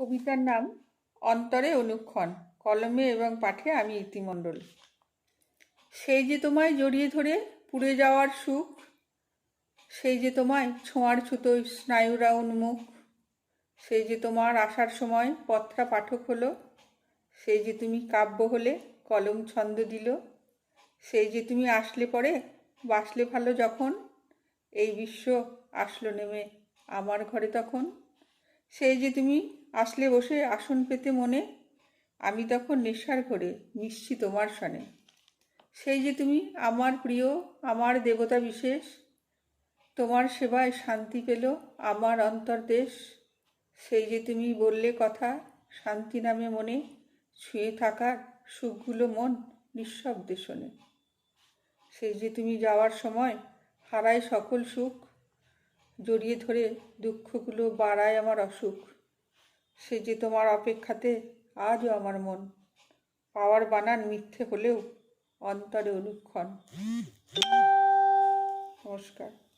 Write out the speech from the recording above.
কবিতার নাম অন্তরে অনুক্ষণ। কলমে এবং পাঠে আমি ইতিমণ্ডল। সেই যে তোমায় জড়িয়ে ধরে পুড়ে যাওয়ার সুখ, সেই যে তোমায় ছোঁয়ার ছুতো স্নায়ুরা উন্মুখ, সেই যে তোমার আসার সময় পত্রা পাঠক হলো, সেই যে তুমি কাব্য হলে কলম ছন্দ দিল, সেই যে তুমি আসলে পরে বাসলে ভালো যখন, এই বিশ্ব আসলো নেমে আমার ঘরে তখন। সেই যে তুমি আসলে বসে আসন পেতে মনে, আমি তখন নেশার ঘরে মিশছি তোমার সনে। সেই যে তুমি আমার প্রিয়, আমার দেবতা বিশেষ, তোমার সেবায় শান্তি পেল আমার অন্তর্দেশ। সেই যে তুমি বললে কথা শান্তি নামে মনে, ছুঁয়ে থাকার সুখগুলো মন নিঃশব্দে শোনে। সেই যে তুমি যাওয়ার সময় হারায় সকল সুখ জড়িয়ে ধরে দুঃখগুলো বাড়ায় আমার অসুখ। সে যে তোমার অপেক্ষাতে আজও আমার মন। পাওয়ার বানান মিথ্যে হলেও অন্তরে অনুক্ষণ। নমস্কার।